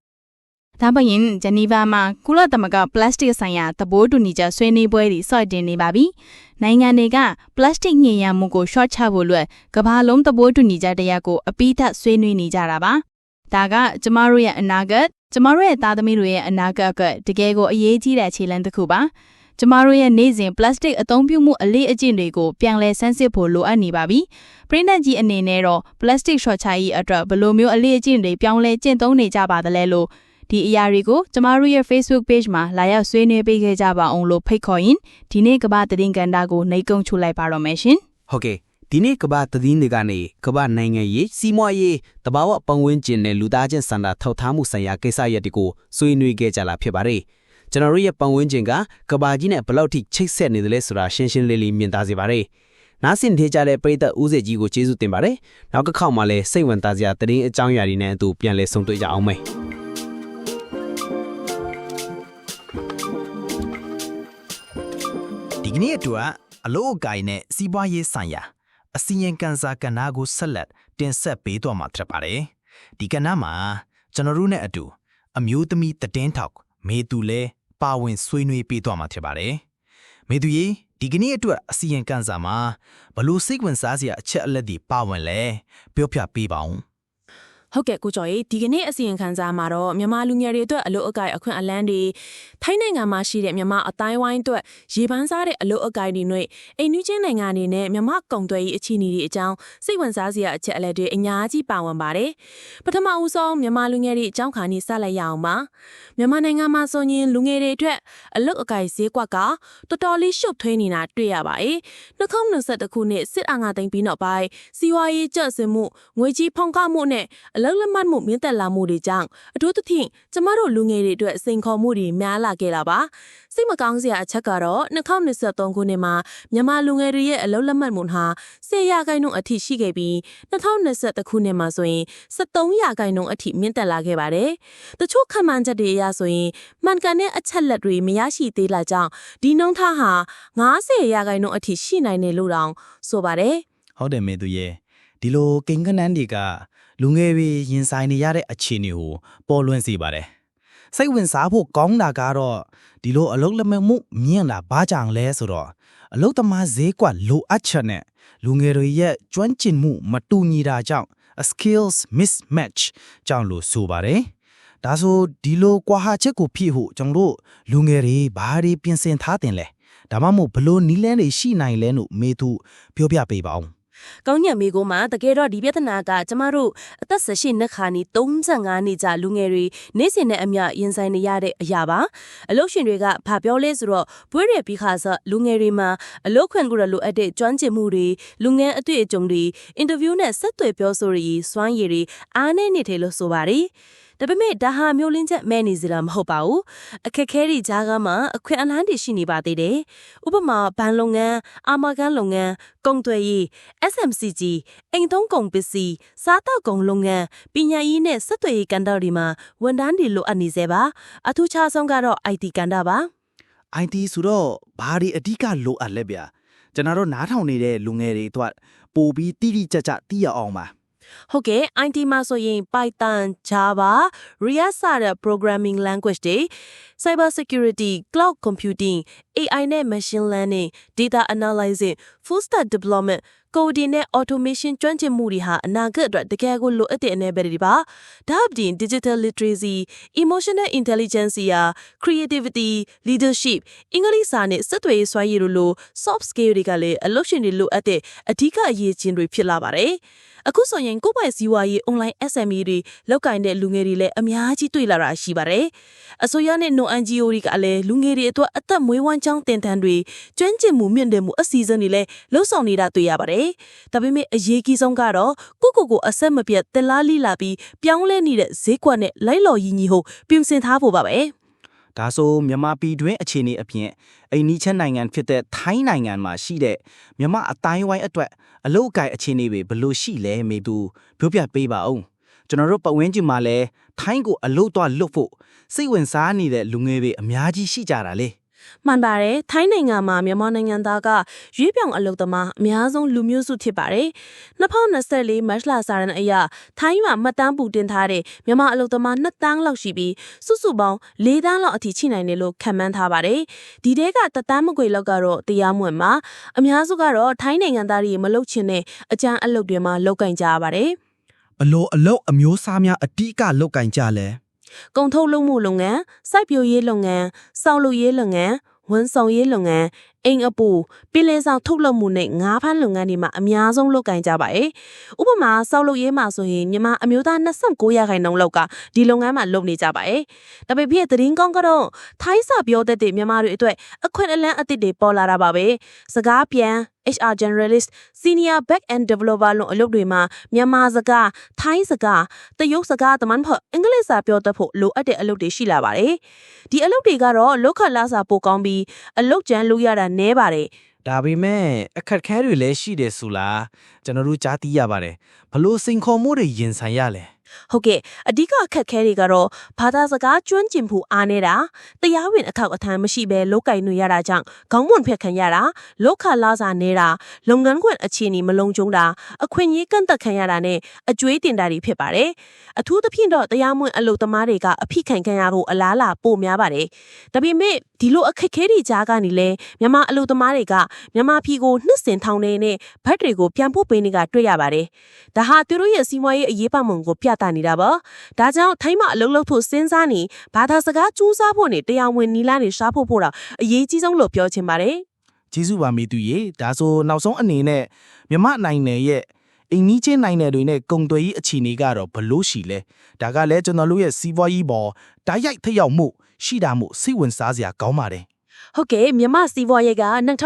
ဒါပရင်ဂျနီဗာမှာကုလသမဂ္ဂပလတ်စတစ်ဆိုင်ရာသဘောတူညီချက်ဆွေးနွေးပွဲတွေဆော့တင်နေပါပြီ။နိုင်ငံတွေကပလတ်စတစ်ညင်ရမှုကို short ချဖို့လွက်ကမ္ဘာလုံးသဘောတူညီချက်တရားကိုအပိဓာတ်ဆွေးနွေးနေကြတာပါ။ဒါကကျမတို့ရဲ့အနာဂတ်ကျမတို့ရဲ့သားသမီးတွေရဲ့အနာဂတ်ကတကယ်ကိုအရေးကြီးတဲ့ခြေလှမ်းတစ်ခုပါ။ ကျမတို့ရဲ့နေ့စဉ်ပလတ်စတစ်အသုံးပြုမှုအလေးအကျင့်တွေကိုပြန်လည်ဆန်းစစ်ဖို့လိုအပ်နေပါပြီ။ပရိသတ်ကြီးအနေနဲ့တော့ပလတ်စတစ် short ချရေးအတွက်ဘယ်လိုမျိုးအလေးအကျင့်တွေပြောင်းလဲကျင့်သုံးနေကြပါသလဲလို့ဒီအရာတွေကိုကျမတို့ရဲ့ Facebook page မှာလာရောက်ဆွေးနွေးပေးခဲ့ကြပါအောင်လို့ဖိတ်ခေါ်ရင်ဒီနေ့ကမ္ဘာသတင်းကန်တာကိုနှိတ်ကုန်းချလိုက်ပါတော့မယ်ရှင်ဟုတ်ကဲ့ဒီနေ့ကမ္ဘာသတင်းတွေကနေကမ္ဘာနိုင်ငံရေးစီးပွားရေးတဘာဝပတ်ဝန်းကျင်နဲ့လူသားချင်းစံတာထောက်ထားမှုဆိုင်ရာကိစ္စရပ်တွေကိုဆွေးနွေးခဲ့ကြလာဖြစ်ပါတယ် ကျွန်တော်တို့ရဲ့ပတ်ဝန်းကျင်ကကမ္ဘာကြီးနဲ့ဘယ်လောက်ထိချိတ်ဆက်နေတယ်လဲဆိုတာရှင်းရှင်းလေးလေးမြင်သားစေပါတယ်နားဆင်ထေးကြတဲ့ပရိသတ်ဦးစေကြီးကိုကျေးဇူးတင်ပါတယ်နောက်တစ်ခေါက်မှလည်းစိတ်ဝင်စားစရာသတင်းအကြောင်းအရာတွေနဲ့အတူပြန်လည်ဆုံတွေ့ကြအောင်မယ် ဒီကနေ့အတွက်အလို့အကိုင်နဲ့စီးပွားရေးဆိုင်ရာအစီရင်ခံစာကဏ္ဍကိုဆက်လက်တင်ဆက်ပေးတော့မှာဖြစ်ပါတယ်။ဒီကဏ္ဍမှာကျွန်တော်တို့နဲ့အတူအမျိုးသမီးတည်င်းထောက် မေသူလဲ ပါဝင်ဆွေးနွေးပေးတော့မှာဖြစ်ပါတယ်။မေသူရေဒီကနေ့အတွက်အစီရင်ခံစာမှာဘလို့စိတ်ဝင်စားစရာအချက်အလက်တွေပါဝင်လဲပြောပြပေးပါဦး။ ဟုတ်ကဲ့ကိုကျော်ရေဒီကနေ့အစီရင်ခံစာမှာတော့မြန်မာလူငယ်တွေအတွက်အလို့အကိုင်အခွင့်အလန်းတွေထိုင်းနိုင်ငံမှာရှိတဲ့မြန်မာအတိုင်းဝိုင်းအတွက်ရေပန်းစားတဲ့အလို့အကိုင်တွေနဲ့အိမ်နည်းချင်းနိုင်ငံအနေနဲ့မြန်မာကုံသွဲရေးအခြေအနေတွေအကြောင်းစိတ်ဝင်စားစရာအချက်အလက်တွေအများကြီးပါဝင်ပါတယ်ပထမဦးဆုံးမြန်မာလူငယ်တွေအကြောင်းခါနေစလိုက်ရအောင်ပါမြန်မာနိုင်ငံမှာဆိုရင်လူငယ်တွေအတွက်အလို့အကိုင်ဈေးကွက်ကတော်တော်လေးရှုပ်ထွေးနေတာတွေ့ရပါတယ်2021ခုနှစ်စစ်အာဏာသိမ်းပြီးနောက်ပိုင်းစီးပွားရေးကျဆင်းမှုငွေကြီးဖုန်ကားမှုနဲ့အလောက်လက်မှတ်မှုမြင့်တက်လာမှုတွေကြောင့်အထူးသဖြင့်ကျမတို့လူငယ်တွေအတွက်စိန်ခေါ်မှုတွေများလာခဲ့တာပါစိတ်မကောင်းစရာအချက်ကတော့2023ခုနှစ်မှာမြန်မာလူငယ်တွေရဲ့အလောက်လက်မှတ်မှုဟာ10ရာခိုင်နှုန်းအထိရှိခဲ့ပြီး2021ခုနှစ်မှာဆိုရင်73ရာခိုင်နှုန်းအထိမြင့်တက်လာခဲ့ပါတယ်တချို့ခံမှန်းချက်တွေအရဆိုရင်မှန်ကန်တဲ့အချက်လက်တွေမရရှိသေးတာကြောင့်ဒီနှုန်းထားဟာ90ရာခိုင်နှုန်းအထိရှိနိုင်တယ်လို့တောင်ဆိုပါတယ်ဟုတ်တယ်မေသူရဲ့ ဒီလိုကိန်းကနန်းတွေကလူငယ်တွေရင်ဆိုင်နေရတဲ့အခြေအနေကိုပေါ်လွင်စေပါတယ်စိတ်ဝင်စားဖို့ကောင်းတာကတော့ဒီလိုအလုတ်လက်မဲ့မှုမြင့်လာဘာကြောင့်လဲဆိုတော့အလုတ်သမားဈေးကွက်လိုအပ်ချက်နဲ့လူငယ်တွေရဲ့ကျွမ်းကျင်မှုမတူညီတာကြောင့် a skills mismatch ကြောင့်လို့ဆိုပါတယ်ဒါဆိုဒီလိုကွာဟာချက်ကိုဖြည့်ဖို့ကျွန်တော်တို့လူငယ်တွေဘာတွေပြင်ဆင်ထားတင်လဲဒါမှမဟုတ်ဘလို့နီးလန်းတွေရှိနိုင်လဲလို့မေသူပြောပြပေးပါဦး ကောင်းညံမေကိုမှာတကယ်တော့ဒီပြဿနာကကျမတို့အသက်18နှစ်ခါနီ35နှစ်ကြာလူငယ်တွေနေ့စဉ်နဲ့အမျှရင်ဆိုင်နေရတဲ့အရာပါအလုပ်ရှင်တွေကဘာပြောလဲဆိုတော့ဘွဲရပြီးခါစလူငယ်တွေမှာအလုပ်ခွင့်ကိုရလိုအပ်တဲ့ကျွမ်းကျင်မှုတွေလူငယ်အတွေ့အကြုံတွေအင်တာဗျူးနဲ့ဆက်သွယ်ပြောဆိုရည်စွမ်းရည်တွေအားနည်းနေတယ်လို့ဆိုပါတယ် ဒါပေမဲ့ဒါဟာမျိုးလင်းချက်မဲ့နေစရာမဟုတ်ပါဘူးအခက်ခဲတွေကြားကမှအခွင့်အလမ်းတွေရှိနေပါသေးတယ်ဥပမာဘဏ်လုပ်ငန်းအာမခံလုပ်ငန်းကုန်သွယ်ရေး SMCG အိမ်သုံးကုန်ပစ္စည်းစားတောက်ကုန်လုပ်ငန်းပညာရေးနဲ့ဆက်သွယ်ရေးကဏ္ဍတွေမှာဝန်ထမ်းတွေလိုအပ်နေစေပါအထူးခြားဆုံးကတော့ IT ကဏ္ဍပါ IT ဆိုတော့ဘာတွေအဓိကလိုအပ်လဲဗျာကျွန်တော်တို့နားထောင်နေတဲ့လူငယ်တွေအတွက်ပိုပြီးတိတိကျကျသိရအောင်ပါ ဟုတ်ကဲ့ IT မှာဆိုရင် Python, Java, React စတဲ့ programming language တွေ cyber security, cloud computing, AI နဲ့ machine learning, data analysis, full stack development, coding နဲ့ automation ကျွမ်းကျင်မှုတွေဟာအနာဂတ်အတွက်တကယ်ကိုလိုအပ်တဲ့အနေပဲတွေပါဒါအပြင် digital literacy, emotional intelligence ရာ creativity, leadership အင်္ဂလိပ်စာနဲ့စက်တွေရေးစွမ်းရည်တို့လို soft skill တွေကလည်းအလုပ်ရှင်တွေလိုအပ်တဲ့အဓိကအရေးချင်းတွေဖြစ်လာပါတယ် အခုဆိုရင်ကိုယ့်ပိုင်စည်းဝါးရေး online SME တွေလောက်ကင်တဲ့လူငယ်တွေလည်းအများကြီးတွေ့လာတာရှိပါတယ်။အစိုးရနဲ့ non-NGO တွေကလည်းလူငယ်တွေအတွက်အသက်မွေးဝမ်းကြောင်းတင်တန်းတွေကျွမ်းကျင်မှုမြင့်တယ်မှုအစီအစဉ်တွေလည်းလှုပ်ဆောင်နေတာတွေ့ရပါတယ်။ဒါပေမဲ့အရေးကြီးဆုံးကတော့ကိုကိုကိုအဆက်မပြတ်တင်လားလိလာပြီးပြောင်းလဲနေတဲ့ဈေးကွက်နဲ့လိုက်လော်ရည်ညီဟုတ်ပြင်ဆင်ထားဖို့ပါပဲ။ ဒါဆိုမြန်မာပြည်တွင်းအခြေအနေအပြင်အိန္ဒိချနိုင်ငံဖြစ်တဲ့ထိုင်းနိုင်ငံမှာရှိတဲ့မြန်မာအတိုင်းဝိုင်းအတွက်အလုတ်အကင်အခြေအနေတွေဘယ်လိုရှိလဲမေသူပြောပြပေးပါဦးကျွန်တော်တို့ပတ်ဝန်းကျင်မှာလည်းထိုင်းကိုအလုတ်သွားလွတ်ဖို့စိတ်ဝင်စားနေတဲ့လူငယ်တွေအများကြီးရှိကြတာလေ မှန်ပါတယ်ထိုင်းနိုင်ငံမှာမြန်မာနိုင်ငံသားကရွေးပြောင်အလုပ်သမားအများဆုံးလူမျိုးစုဖြစ်ပါတယ်2024မတ်လစာရန်အရထိုင်းမှာမှတ်တမ်းပူတင်ထားတဲ့မြန်မာအလုပ်သမား2တန်းလောက်ရှိပြီးစုစုပေါင်း4တန်းလောက်အထိချိနိုင်တယ်လို့ခန့်မှန်းထားပါတယ်ဒီတဲကတတန်းမကွေလောက်ကတော့တရားမဝင်ပါအများစုကတော့ထိုင်းနိုင်ငံသားတွေမလုပ်ချင်တဲ့အကြမ်းအလုပ်တွေမှာလောက်ကင်ကြရပါတယ်ဘလို့အလုတ်အမျိုးစားများအတိအကလောက်ကင်ကြလဲ ကုန်ထုတ်လုပ်မှုလုပ်ငန်းစိုက်ပျိုးရေးလုပ်ငန်းစောက်လုပ်ရေးလုပ်ငန်းဝန်ဆောင်ရေးလုပ်ငန်း အိမ်အပူပြည်လဲဆောင်ထုတ်လုပ်မှုနဲ့ငါးဖမ်းလုပ်ငန်းတွေမှာအများဆုံးလုပ်ကိုင်ကြပါရဲ့ဥပမာစောက်လုပ်ရေးမှာဆိုရင်မြန်မာအမျိုးသား29ရာခိုင်နှုန်းလောက်ကဒီလုပ်ငန်းမှာလုပ်နေကြပါရဲ့ဒါပေမဲ့သတင်းကောင်းကတော့ထိုင်းစာပြောတတ်တဲ့မြန်မာတွေအတွက်အခွင့်အလမ်းအသစ်တွေပေါ်လာတာပါပဲစကားပြန် HR generalist senior back end developer လို့အလုပ်တွေမှာမြန်မာစကားထိုင်းစကားတရုတ်စကားတမန်ဖို့အင်္ဂလိပ်စာပြောတတ်ဖို့လိုအပ်တဲ့အလုပ်တွေရှိလာပါတယ်ဒီအလုပ်တွေကတော့လောက်ခလာစာပိုကောင်းပြီးအလုပ်ကြမ်းလုပ်ရတာနည်းပါတယ်ဒါပေမဲ့အခက်ခဲတွေလည်းရှိတယ်ဆိုလားကျွန်တော်တို့ကြားသိရပါတယ်ဘလို့စိန်ခေါ်မှုတွေရင်ဆိုင်ရလဲ ဟုတ်ကဲ့အဓိကအခက်ခဲတွေကတော့ဘာသာစကားကျွမ်းကျင်မှုအားနေတာတရားဝင်အခောက်အထမ်းမရှိဘဲလောက်ကင်နေရတာကြောင့်ခေါင်းမွန်ဖက်ခံရတာလောက်ခလာစာနေတာလုပ်ငန်းခွင်အခြေအနေမလုံခြုံတာအခွင့်အရေးကန့်သက်ခံရတာနဲ့အကျွေးတင်တာတွေဖြစ်ပါတယ်အထူးသဖြင့်တော့တရားမဝင်အလုပ်သမားတွေကအဖိခံခံရဖို့အလားအလာပိုများပါတယ်ဒါပေမဲ့ဒီလိုအခက်ခဲတွေကြားကနေလဲမြန်မာအလုပ်သမားတွေကမြန်မာပြည်ကိုနှစ်စင်ထောင်နေနဲ့ဘတ်တွေကိုပြန်ပို့ပေးနေတာတွေ့ရပါတယ်ဒါဟာသူတို့ရဲ့စီးပွားရေးအရေးပမှုကိုပြသနေတာပါဒါကြောင့်ထိုင်းမှာအလုပ်လုပ်ဖို့စဉ်းစားနေဘာသာစကားစူးစမ်းဖို့နဲ့တရားဝင်နီလာနေရှားဖို့ဖို့တော့အရေးကြီးဆုံးလို့ပြောချင်ပါတယ်ကျေးဇူးပါမေသူရေဒါဆိုနောက်ဆုံးအနေနဲ့မြမနိုင်ငံရဲ့အင်းကြီးချင်းနိုင်ငံတွေနဲ့ကုံသွေးကြီးအခြေအနေကတော့ဘလို့ရှိလဲဒါကလည်းကျွန်တော်တို့ရဲ့စီးပွားရေးပေါ်ဓာတ်ရိုက်ထက်ရောက်မှုရှိတာမှုစိတ်ဝင်စားစရာကောင်းပါတယ် ဟုတ်ကဲ့မြန်မာစီးပွားရေးက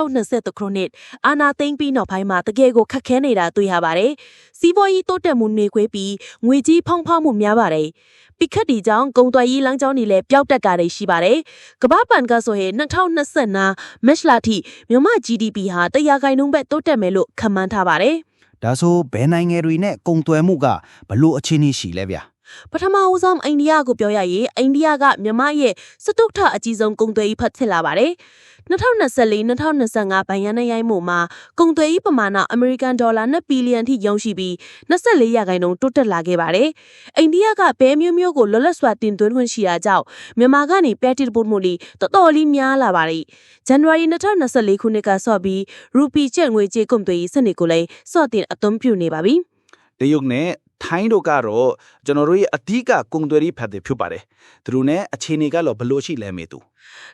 2023ခုနှစ်အာနာသိမ့်ပြီးနောက်ပိုင်းမှာတကယ်ကိုခက်ခဲနေတာတွေ့ရပါတယ်။စီးပွားရေးတိုးတက်မှုနေခွေးပြီးငွေကြီးဖောင်းဖောင်းမှုများပါတယ်။ပိခတ်ဒီကြောင့်ကုန်သွယ်ရေးလမ်းကြောင်းတွေလည်းပျောက်တက်တာတွေရှိပါတယ်။ကမ္ဘာ့ဘဏ်ကဆိုရင်2025မတ်လထိမြန်မာ GDP ဟာတရားခိုင်နှုန်းပဲတိုးတက်မယ်လို့ခန့်မှန်းထားပါတယ်။ဒါဆိုဘယ်နိုင်ငံတွေနဲ့ကုံသွဲမှုကဘလို့အခြေအနေရှိလဲဗျာ ပထမဦးဆုံးအိန္ဒိယကိုပြောရရင်အိန္ဒိယကမြန်မာရဲ့စတုထထအကြီးဆုံးကုန်သွယ်ရေးဖက်ဖြစ်လာပါတယ်။2024-2025ဘဏ်ရန်နဲ့ရိုင်းမှုမှာကုန်သွယ်ရေးပမာဏအမေရိကန်ဒေါ်လာ2ဘီလီယံထိရောက်ရှိပြီး24ရာခိုင်နှုန်းတိုးတက်လာခဲ့ပါတယ်။အိန္ဒိယကဘဲမျိုးမျိုးကိုလွတ်လပ်စွာတင်သွင်းခွင့်ရှိတာကြောင့်မြန်မာကနေပဲတစ်ပို့မှုလေးတော်တော်လေးများလာပါတယ်။ January 2024ခုနှစ်ကဆော့ပြီးရူပီကျပ်ငွေကြေးကုန်သွယ်ရေးစနစ်ကိုလည်းစော့တင်အသုံးပြုနေပါပြီ။တရုတ်နဲ့ ထိုင်းတို့ကတော့ကျွန်တော်တို့ရဲ့အဓိကကုံသွဲရေးဖက်တွေဖြစ်ပါတယ်သူတို့နဲ့အခြေအနေကတော့ဘလို့ရှိလဲမေသူ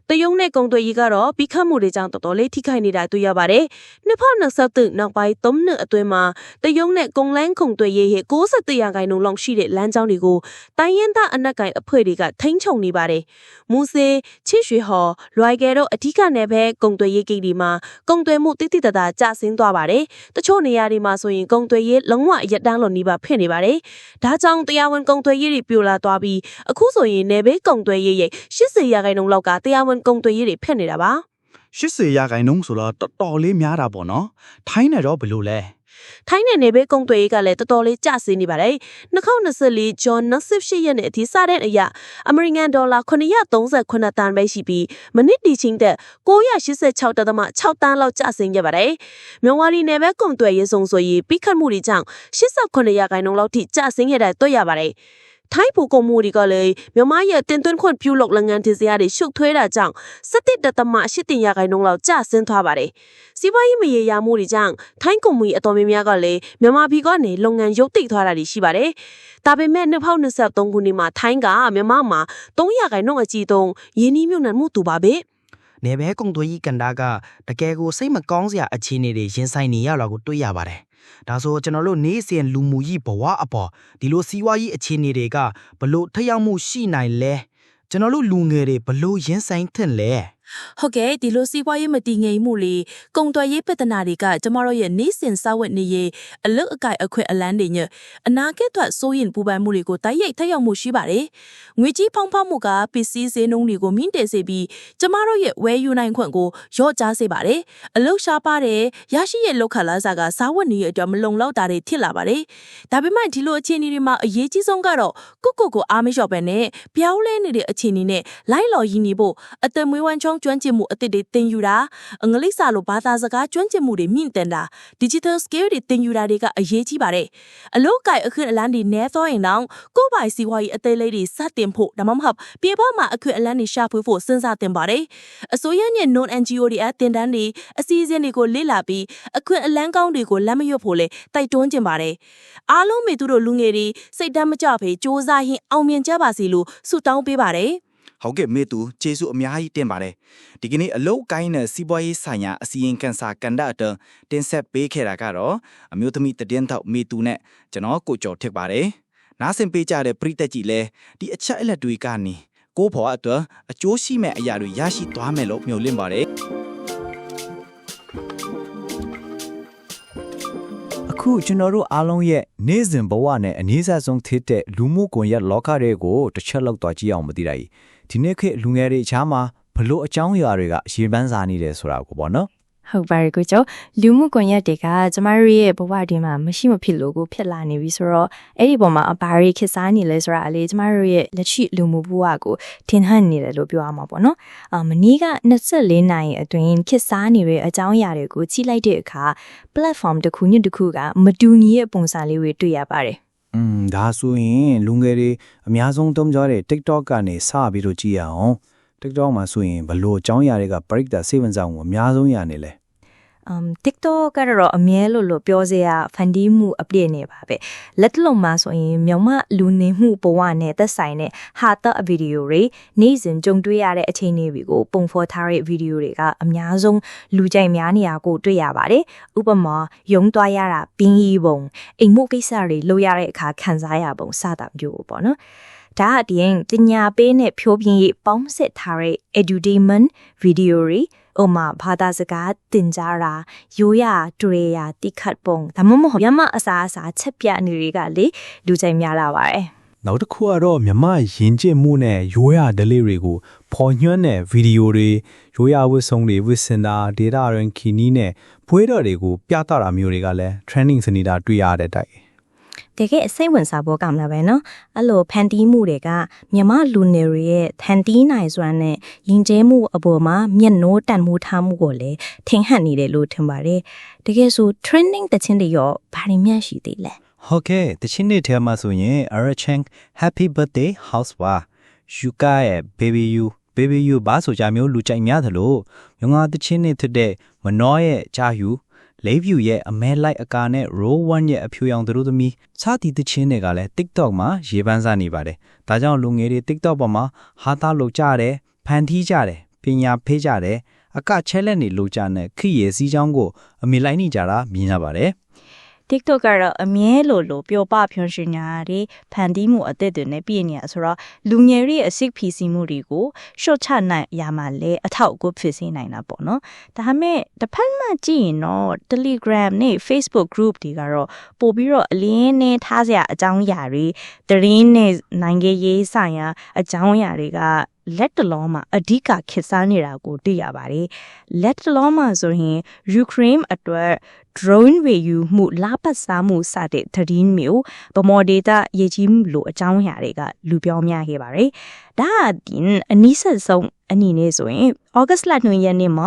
တရုတ်နဲ့ကုန်သွယ်ရေးကတော့ပြီးခတ်မှုတွေကြောင့်တော်တော်လေးထိခိုက်နေတာတွေ့ရပါတယ်။နှစ်ဖက်နှစ်ဆက်တဲ့နောက်ပိုင်း၃နှစ်အတွင်းမှာတရုတ်နဲ့ကုန်လန်းကုန်သွယ်ရေးရဲ့60ရာခိုင်နှုန်းလောက်ရှိတဲ့လမ်းကြောင်းတွေကိုတိုင်းရင်းသားအနက်ကိုင်အဖွဲ့တွေကထိန်းချုပ်နေပါတယ်။မူစေချစ်ရွှေဟော်လွိုင်ကယ်တို့အဓိကနယ်ဘဲကုန်သွယ်ရေးကိန်းဒီမှာကုန်သွယ်မှုတိတိတတ်တာကျဆင်းသွားပါတယ်။တချို့နေရာတွေမှာဆိုရင်ကုန်သွယ်ရေးလုံးဝအရက်တန်းလို့နေပါဖြစ်နေပါတယ်။ဒါကြောင့်တရားဝင်ကုန်သွယ်ရေးတွေပြိုလာသွားပြီးအခုဆိုရင်နယ်ဘဲကုန်သွယ်ရေးရဲ့80ရာခိုင်နှုန်းလောက်ကတရားဝင်ကုန်သွယ်ရေးတွေဖြစ်နေတာပါ80ရာခိုင်နှုန်းဆိုတော့တော်တော်လေးများတာပေါ့နော်ထိုင်းနဲ့တော့ဘလို့လဲ။ထိုင်းနယ်နယ်ဘေးကုံသွေးရေးကလည်းတော်တော်လေးကျဆင်းနေပါတယ်။2024 John 28ရက်နေ့အထိစတဲ့အရအမေရိကန်ဒေါ်လာ938တန်ပဲရှိပြီးမနစ်တီချင်းတဲ့986.6တန်းလောက်ကျဆင်းခဲ့ပါတယ်။မြန်မာပြည်နယ်ဘက်ကုံသွေးရေးစုံဆိုရေးပြီးခတ်မှုတွေကြောင့်89ရာခိုင်နှုန်းလောက်ထိကျဆင်းခဲ့တဲ့တွေ့ရပါတယ်။ ထိုင်းဘူကုံမှုတွေကလည်းမြန်မာရဲ့တင်သွင်းခွင့်ပြုလုပ်လငန်းတင်စရာတွေရှုပ်ထွေးတာကြောင့်17.8တင်ရာခိုင်နှုန်းလောက်ကျဆင်းသွားပါတယ်။စီးပွားရေးမရေရာမှုတွေကြောင့်ထိုင်းကုမ္ပဏီအတော်များများကလည်းမြန်မာပြည်ကနေလုပ်ငန်းရုပ်သိမ်းသွားတာတွေရှိပါတယ်။ဒါပေမဲ့2023ခုနှစ်မှာထိုင်းကမြန်မာမှာ3ရာခိုင်နှုန်းအကြီးဆုံးယင်းနှီးမြှုပ်နှံမှုတူပါပဲ။နေဘဲကုံသွေးကြီးကန်တာကတကယ်ကိုစိတ်မကောင်းစရာအခြေအနေတွေရင်ဆိုင်နေရတာကိုတွေ့ရပါတယ်။ ဒါဆိုကျွန်တော်တို့နေ့စဉ်လူမှုရေးဘဝအပေါ်ဒီလိုစီးပွားရေးအခြေအနေတွေကဘလို့ထက်ရောက်မှုရှိနိုင်လဲ။ကျွန်တော်တို့လူငယ်တွေဘလို့ရင်ဆိုင်သင့်လဲ ဟုတ်ကဲ့ဒီလိုစီးပွားရေးမတည်ငြိမ်မှုလေးကုံတော်ရေးပြဿနာတွေကကျမတို့ရဲ့နေ့စဉ်စာဝတ်နေရေးအလုတ်အကိုက်အခွင့်အလန်းတွေညအနာဂတ်အတွက်စိုးရင်ပူပန်မှုတွေကိုတိုက်ရိုက်ထက်ရောက်မှုရှိပါတယ်။ငွေကြီးဖောင်းဖောက်မှုကပစ္စည်းဈေးနှုန်းတွေကိုမြင့်တက်စေပြီးကျမတို့ရဲ့ဝယ်ယူနိုင်ခွင့်ကိုရော့ချစေပါတယ်။အလုတ်ရှားပါတဲ့ရရှိရဲ့လောက်ခလာစားကစာဝတ်နေရေးအတွက်မလုံလောက်တာတွေဖြစ်လာပါတယ်။ဒါပေမဲ့ဒီလိုအခြေအနေတွေမှာအရေးကြီးဆုံးကတော့ကိုကိုကိုအားမလျှော့ပဲနဲ့ပြောင်းလဲနေတဲ့အခြေအနေနဲ့လိုက်လော်ရင်းနေဖို့အသက်မွေးဝမ်းချောင်းကျွမ်းကျင်မှုအသစ်တွေသင်ယူတာအင်္ဂလိပ်စာလိုဘာသာစကားကျွမ်းကျင်မှုတွေမြင့်တင်တာ digital skill တွေသင်ယူတာတွေကအရေးကြီးပါတယ်အလို့ကိုက်အခက်အလန်းတွေနဲသောရင်တော့ကိုယ့်ပိုင်စီဝါရေးအသေးလေးတွေစတင်ဖို့ဒါမှမဟုတ်ပြေပမှာအခက်အလန်းတွေရှာဖွေဖို့စဉ်းစားတင်ပါတယ်အစိုးရနဲ့ non NGO တွေအတင်တန်းတွေအစည်းအဝေးတွေကိုလေ့လာပြီးအခွင့်အလန်းကောင်းတွေကိုလက်မရွတ်ဖို့လေတိုက်တွန်းကျင်ပါတယ်အားလုံးမေသူတို့လူငယ်တွေစိတ်တမ်းမကြဖေစ조사ရင်းအောင်မြင်ကြပါစေလို့ဆုတောင်းပေးပါတယ် ဟုတ်ကဲ့မေတူကျေးဇူးအများကြီးတင်ပါတယ်ဒီကနေ့အလုတ်ကိုင်းနဲ့စီးပွားရေးဆိုင်ရာအစီရင်ခံစာကန်ဒအတန်တင်ဆက်ပေးခဲ့တာကတော့အမျိုးသမီးတည်င်းတော့မေတူနဲ့ကျွန်တော်ကိုကျော်ထစ်ပါတယ်နားဆင်ပေးကြတဲ့ပရိသတ်ကြီးလည်းဒီအချက်အလက်တွေကနေကိုယ့်ဘော်အတွက်အကျိုးရှိမဲ့အရာတွေရရှိသွားမယ်လို့မျှော်လင့်ပါတယ်အခုကျွန်တော်တို့အားလုံးရဲ့နေ့စဉ်ဘဝနဲ့အနည်းဆက်ဆုံးဖြစ်တဲ့လူမှုကွန်ရက်လောကတွေကိုတစ်ချက်လောက်သွားကြည့်အောင်မသိတာကြီး ဒီနေ့ခေတ်လူငယ်တွေအချားမှာဘလို့အကြောင်းအရာတွေကရေပန်းစားနေတယ်ဆိုတာကိုပေါ့နော်ဟုတ်ပါရဲ့ကိုကျော်လူမှုကွန်ရက်တွေကကျမတို့ရဲ့ဘဝတည်းမှာမရှိမဖြစ်လို့ကိုဖြစ်လာနေပြီဆိုတော့အဲ့ဒီပုံမှာအဘာတွေခေတ်စားနေလဲဆိုတာအလေကျမတို့ရဲ့လက်ရှိလူမှုဘဝကိုထင်ဟပ်နေတယ်လို့ပြောရမှာပေါ့နော်အာမနေ့က24နိုင်အတွင်းခေတ်စားနေတဲ့အကြောင်းအရာတွေကိုချိလိုက်တဲ့အခါ platform တစ်ခုညတစ်ခုကမတူညီတဲ့ပုံစံလေးတွေတွေ့ရပါတယ် อืมဒါဆိုရင်လူငယ်တွေအများဆုံးသုံးကြတဲ့ TikTok ကနေစပြီးတော့ကြည့်ရအောင် TikTok မှာဆိုရင်ဘလို့အကြောင်းအရာတွေကပရိသတ်စိတ်ဝင်စားမှုအများဆုံးရနေလဲ um TikTok ကတော့အမြဲလို့လို့ပြောစရာဖန်တီးမှုအပြည့်နေပါပဲလက်တလုံးမှာဆိုရင်မြန်မာလူနေမှုဘဝနဲ့သက်ဆိုင်တဲ့ဟာတဗီဒီယိုတွေနေ့စဉ်ကြုံတွေ့ရတဲ့အခြေအနေတွေကိုပုံဖော်ထားတဲ့ဗီဒီယိုတွေကအများဆုံးလူကြိုက်များနေရကိုတွေ့ရပါတယ်ဥပမာယုံသွားရတာပင်းကြီးပုံအိမ်မှုကိစ္စတွေလုပ်ရတဲ့အခါခံစားရပုံစတာမျိုးပေါ့နော်ဒါအပြင်ပညာပေးနဲ့ဖြိုးပြင်းရေးပေါင်းဆက်ထားတဲ့ edutainment video တွေ ဥမာဘာသာစကားသင်ကြားတာရိုးရတွေ့ရတိခတ်ပုံဒါမှမဟုတ်ရမအစားအစာချက်ပြနေတွေကလေလူကြိုက်များလာပါတယ်နောက်တစ်ခုကတော့မြမယဉ်ကျေးမှုနဲ့ရိုးရာဓလေ့တွေကိုဖော်ညွှန်းတဲ့ဗီဒီယိုတွေရိုးရာဝတ်စုံတွေဝတ်ဆင်တာ data ရန်ခီနီးနဲ့ဖွေးတော်တွေကိုပြသတာမျိုးတွေကလည်း training စနေတာတွေ့ရတဲ့တိုက် တကယ်အစိတ်ဝင်စားဖို့ကောင်းတာပဲနော်အဲ့လိုဖန်တီးမှုတွေကမြမလူနေရရဲ့ဖန်တီးနိုင်စွမ်းနဲ့ယဉ်ကျေးမှုအပေါ်မှာမျက်နှိုးတန်မှုထားမှုကိုလည်းထင်ဟပ်နေတယ်လို့ထင်ပါတယ်တကယ်ဆို trending တခြင်းတွေရောဘာတွေများရှိသေးလဲဟုတ်ကဲ့တခြင်းတွေထဲမှာဆိုရင် Arachang Happy Birthday House ပါ Yuka ရဲ့ Baby You Baby You ဘာဆိုကြမျိုးလူကြိုက်များသလိုမြငါတခြင်းနဲ့ထတဲ့မနောရဲ့ကြာယူ လေးဖြူရဲ့အမဲလိုက်အကာနဲ့ row 1ရဲ့အဖြူရောင်သူတို့သမီးစသည်တချင်းတွေကလည်း TikTok မှာရေပန်းစားနေပါတယ်။ဒါကြောင့်လူငယ်တွေ TikTok ပေါ်မှာဟာသားလုပ်ကြတယ်၊ဖန်တီးကြတယ်၊ပညာဖေးကြတယ်၊အကချဲလက်နေလုပ်ကြတဲ့ခိရစီချောင်းကိုအမေလိုက်နေကြတာမြင်ရပါတယ်။ TikTok ကတော့အမြဲလိုလိုပျော်ပဖြွန်ရှင်ညာတွေဖန်တီးမှုအသစ်တွေနဲ့ပြည့်နေရဆိုတော့လူငယ်တွေရဲ့အစိတ်ဖီစီမှုတွေကိုရှော့ချနိုင်ရမှာလဲအထောက်အကူဖြစ်စေနိုင်တာပေါ့နော်ဒါပေမဲ့တစ်ဖက်မှကြည့်ရင်တော့ Telegram နဲ့ Facebook group တွေကတော့ပို့ပြီးတော့အလင်းနဲ့ထားစရာအကြောင်းအရာတွေတရင်းနဲ့နိုင်ငံရေးဆိုင်ရာအကြောင်းအရာတွေက လက်တလုံးမှာအဓိကခစ်စားနေတာကိုသိရပါတယ်လက်တလုံးမှာဆိုရင်ယူကရိန်းအတွက် drone ဝေယူမှုလာပတ်စားမှုစတဲ့သတင်းမျိုးဗမော်ဒေတာရည်ကြီးမှုလိုအကြောင်းအရာတွေကလူပြောများခဲ့ပါတယ်ဒါအပြင်အနည်းဆက်ဆုံး အနေနဲ့ဆိုရင်ဩဂတ်လ2ရက်နေ့မှာ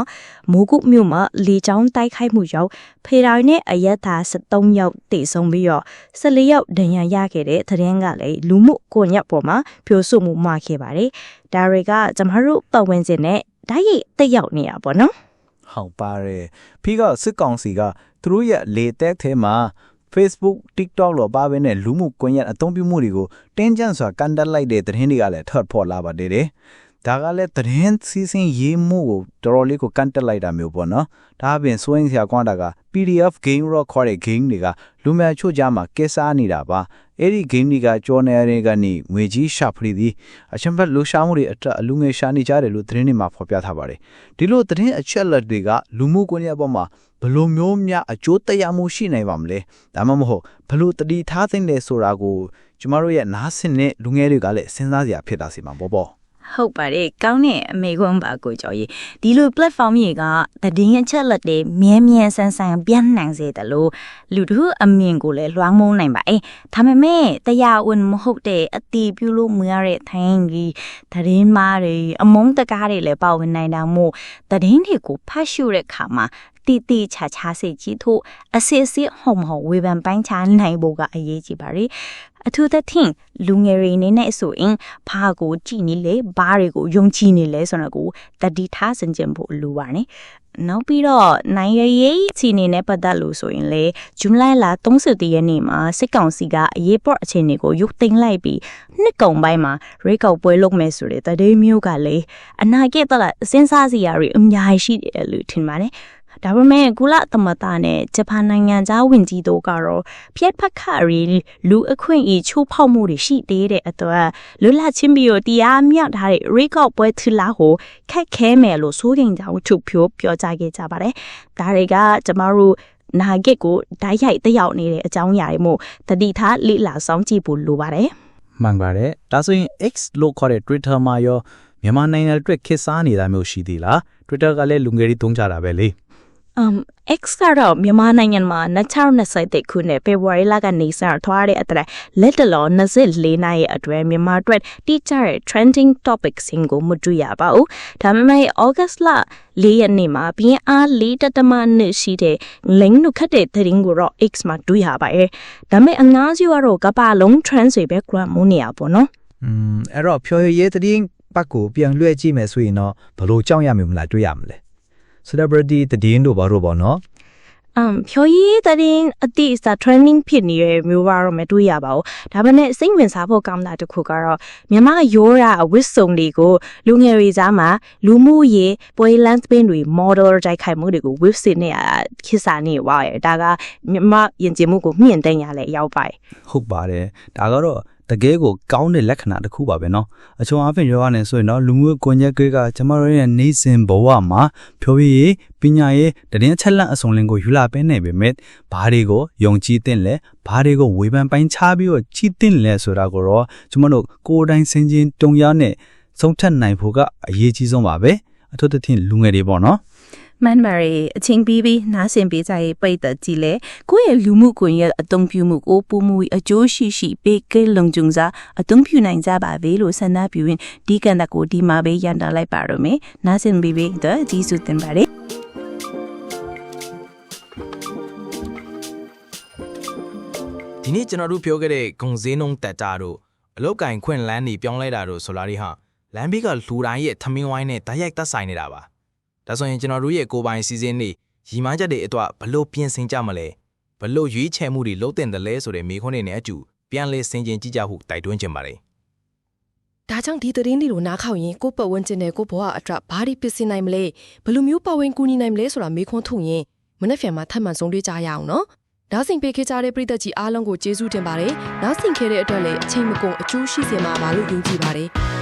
မိုးကုတ်မြို့မှာလေကြောင်းတိုက်ခိုက်မှုကြောင့်ဖေရိုင်နဲ့အရက်သား73ယောက်တေဆုံးပြီးတော့14ယောက်ဒဏ်ရာရခဲ့တဲ့သတင်းကလည်းလူမှုကွန်ရက်ပေါ်မှာပြောဆိုမှုမှာခဲ့ပါတယ်။ဒါတွေကကျမတို့ပတ်ဝန်းကျင်နဲ့ဓာတ်ရိုက်တက်ရောက်နေတာပေါ့နော်ဟုတ်ပါတယ်ပြီးတော့စစ်ကောင်စီကသူတို့ရဲ့လေတက်ထဲမှာ Facebook TikTok လို့ပါပဲနဲ့လူမှုကွန်ရက်အသုံးပြုမှုတွေကိုတင်းကျပ်စွာကန်တက်လိုက်တဲ့သတင်းတွေကလည်းထွက်ပေါ်လာပါသေးတယ်။ ဒါကလည်းသတင်းစီစဉ်ရေးမှုကိုတော်တော်လေးကိုကန်တက်လိုက်တာမျိုးပေါ့နော်။ဒါအပြင်စွင်းစရာကွမ်းတာက PDF game ရောခေါ်တဲ့ game တွေကလူများချို့ကြားမှာကဲစားနေတာပါ။အဲ့ဒီ game တွေကကြော်နေရတဲ့ကနေငွေကြီးရှာဖရီသည်အချမ်းဘတ်လှူရှာမှုတွေအတက်အလူငယ်ရှာနေကြတယ်လို့သတင်းတွေမှာဖော်ပြထားပါတယ်။ဒီလိုသတင်းအချက်လက်တွေကလူမှုကွန်ရက်ပေါ်မှာဘယ်လိုမျိုးများအကျိုးသက်ရောက်မှုရှိနိုင်ပါမလဲဒါမှမဟုတ်ဘယ်လိုတတိထားသင့်တယ်ဆိုတာကိုကျမတို့ရဲ့နားဆင်တဲ့လူငယ်တွေကလည်းစဉ်းစားစရာဖြစ်တာစီမှာပေါ့ပေါ့ ဟုတ်ပါတယ်ကောင်းတဲ့အမေကွန်းပါကိုကျော်ကြီးဒီလို platform တွေကသတင်းအချက်လက်တွေမြဲမြဲဆန်းဆန်းပြန့်နှံ့စေတယ်လို့လူတို့အမြင်ကိုလည်းလွှမ်းမိုးနိုင်ပါအေးဒါပေမဲ့တရားဝင်မဟုတ်တဲ့အတီးပြုလို့မရတဲ့ထိုင်းကြီးသတင်းမားတွေအမုန်းတကားတွေလည်းပါဝင်နိုင်တာမို့သတင်းတွေကိုဖတ်ရှုတဲ့အခါမှာတီတီချာချာစိတ်ကြီးထို့အစစ်စစ်ဟုံမဟုတ်ဝေဖန်ပိုင်းခြားနိုင်ဖို့ကအရေးကြီးပါတယ် အထူးသဖြင့်လူငယ်တွေအနေနဲ့ဆိုရင်ဘာကိုကြည်နေလဲဘာတွေကိုယုံကြည်နေလဲဆိုတော့ကိုတတိထားစင်ကြင်ဖို့လိုပါတယ်နောက်ပြီးတော့နိုင်ရရေးချီနေနဲ့ပတ်သက်လို့ဆိုရင်လေဇွန်လလ30ရက်နေ့မှာစစ်ကောင်စီကအရေးပေါ်အခြေအနေကိုရုပ်သိမ်းလိုက်ပြီးနှစ်ကုံပိုင်းမှာရေကောက်ပွဲလုပ်မယ်ဆိုတဲ့တရေမျိုးကလေအနာဂတ်တလားစဉ်းစားစရာတွေအများကြီးရှိတယ်လို့ထင်ပါတယ် ဒါပေမဲ့ကုလသမဂ္ဂနဲ့ဂျပန်နိုင်ငံသားဝင်ကြီးတို့ကတော့ဖျက်ဖက်ခရီလူအခွင့်အရေးချိုးဖောက်မှုတွေရှိသေးတဲ့အတွက်လွတ်လပ်ချင်းပြီးတော့တရားမျှထားတဲ့ရေကောက်ပွဲထလာကိုခက်ခဲမယ်လို့စိုးရိမ်ကြောင်းထုတ်ပြောပြောကြားခဲ့ကြပါတယ်။ဒါတွေကကျမတို့နာဂစ်ကိုဓာတ်ရိုက်တက်ရောက်နေတဲ့အကြောင်းအရာတွေမို့တတိထားလိလာဆောင်ကြည့်ဖို့လိုပါတယ်မှန်ပါတယ်ဒါဆိုရင် X လို့ခေါ်တဲ့ Twitter မှာရောမြန်မာနိုင်ငံအတွက်ခေတ်စားနေတာမျိုးရှိသေးလား Twitter ကလည်းလူငယ်တွေသုံးကြတာပဲလေ um X ကတော့မြန်မာနိုင်ငံမှာ2021ခုနှစ်ဖေဖော်ဝါရီလကနေစထွားတဲ့အတရက်လက်တလော24နိုင်ရဲ့အတွဲမြန်မာအတွက်တိကျတဲ့ trending topic စင်ကိုမတွေ့ရပါဘူး။ဒါပေမဲ့ August လ၄ရက်နေ့မှာပြင်းအား၄တတမနှစ်ရှိတဲ့ link နုခတ်တဲ့သတင်းကိုတော့ X မှာတွေ့ရပါတယ်။ဒါပေမဲ့အငားစုကတော့ကမ္ဘာလုံး trend တွေပဲ grab မနေရပါတော့။อืมအဲ့တော့ဖြော်ရရေးတည်င်းပတ်ကိုပြန်လွှဲကြည့်မယ်ဆိုရင်တော့ဘလို့ကြောက်ရမျိုးမလားတွေ့ရမလဲ celebrity တည်င်းတို့ဘာလို့ပေါ့နော် um ဖြိုရေးတဲ့ရင်အတိအစ training ဖြစ်နေတဲ့မျိုးကတော့မတွေ့ရပါဘူးဒါပေမဲ့စိတ်ဝင်စားဖို့ကောင်းတာတစ်ခုကတော့မြန်မာရိုးရာအဝတ်စုံတွေကိုလူငယ်တွေကြားမှာလူမှုရေးပွဲလန်းစပင်းတွေ model တိုက်ခိုက်မှုတွေကို website နဲ့ခေတ်စာနေဝါရဒါကမြန်မာယဉ်ကျေးမှုကိုမြင့်တင်ရလဲရောက်ပါတယ်ဟုတ်ပါတယ်ဒါကတော့ တကယ်ကိုကောင်းတဲ့လက္ခဏာတစ်ခုပါပဲเนาะအချုံအဖင်ပြောရနေဆိုရင်တော့လူမှုကွန်ရက်ကကကျမတို့ရဲ့နေစဉ်ဘဝမှာဖြိုးရေးပညာရေးတည်င်းချက်လက်အစုံလင်ကိုယူလာပေးနေပေမဲ့ဘာတွေကိုယုံကြည်တဲ့လဲဘာတွေကိုဝေဖန်ပိုင်းခြားပြီးတော့ကြည်တဲ့လဲဆိုတာကိုတော့ကျမတို့ကိုယ်တိုင်စင်ချင်းတုံရနဲ့ဆုံးထက်နိုင်ဖို့ကအရေးကြီးဆုံးပါပဲအထူးသဖြင့်လူငယ်တွေပေါ့နော် မန်မာရီအချင်းပြီးပြီးနားဆင်ပေးကြရေးပိတ်သက်ကြည့်လေကိုယ့်ရဲ့လူမှုကွန်ရက်အသုံးပြုမှုကိုပုံမှုအကျိုးရှိရှိပေးကဲလုံခြုံစွာအသုံးပြုနိုင်ကြပါပဲလို့ဆန္ဒပြုရင်ဒီကံတကိုဒီမှာပဲရန်တာလိုက်ပါတော့မယ်နားဆင်ပြီးပြီးတော့ကျေးဇူးတင်ပါတယ်ဒီနေ့ကျွန်တော်တို့ပြောခဲ့တဲ့ဂုံစင်းနှုံးတက်တာတို့အလောက်ကင်ခွင့်လန်းနေပြောင်းလဲတာတို့ဆိုလာရီဟာလမ်းဘေးကလူတိုင်းရဲ့ထမင်းဝိုင်းနဲ့တိုက်ရိုက်သက်ဆိုင်နေတာပါ ဒါဆိုရင်ကျွန်တော်တို့ရဲ့ကိုယ်ပိုင်စီစဉ်နေရီမန်းချက်တွေအတွက်ဘလို့ပြင်ဆင်ကြမလဲဘလို့ရွေးချယ်မှုတွေလုပ်တင်တယ်လဲဆိုတဲ့မိခွန်းတွေနဲ့အတူပြန်လဲဆင်ခြင်ကြည့်ကြဖို့တိုက်တွန်းချင်ပါတယ်ဒါကြောင့်ဒီသတင်းတွေကိုနားခေါင်ရင်ကိုယ့်ပတ်ဝန်းကျင်နဲ့ကိုယ့်ဘဝအတွက်ဘာတွေပြင်ဆင်နိုင်မလဲဘယ်လိုမျိုးပတ်ဝန်းကူညီနိုင်မလဲဆိုတာမေးခွန်းထုတ်ရင်မနေ့ပြန်မှာထပ်မံဆုံးတွေ့ကြရအောင်နော်နားဆင်ပေးခဲ့ကြတဲ့ပရိသတ်ကြီးအားလုံးကိုကျေးဇူးတင်ပါတယ်နားဆင်ခဲ့တဲ့အတွက်လည်းအချိန်မကုန်အကျိုးရှိစေမှာပါလို့ယုံကြည်ပါတယ်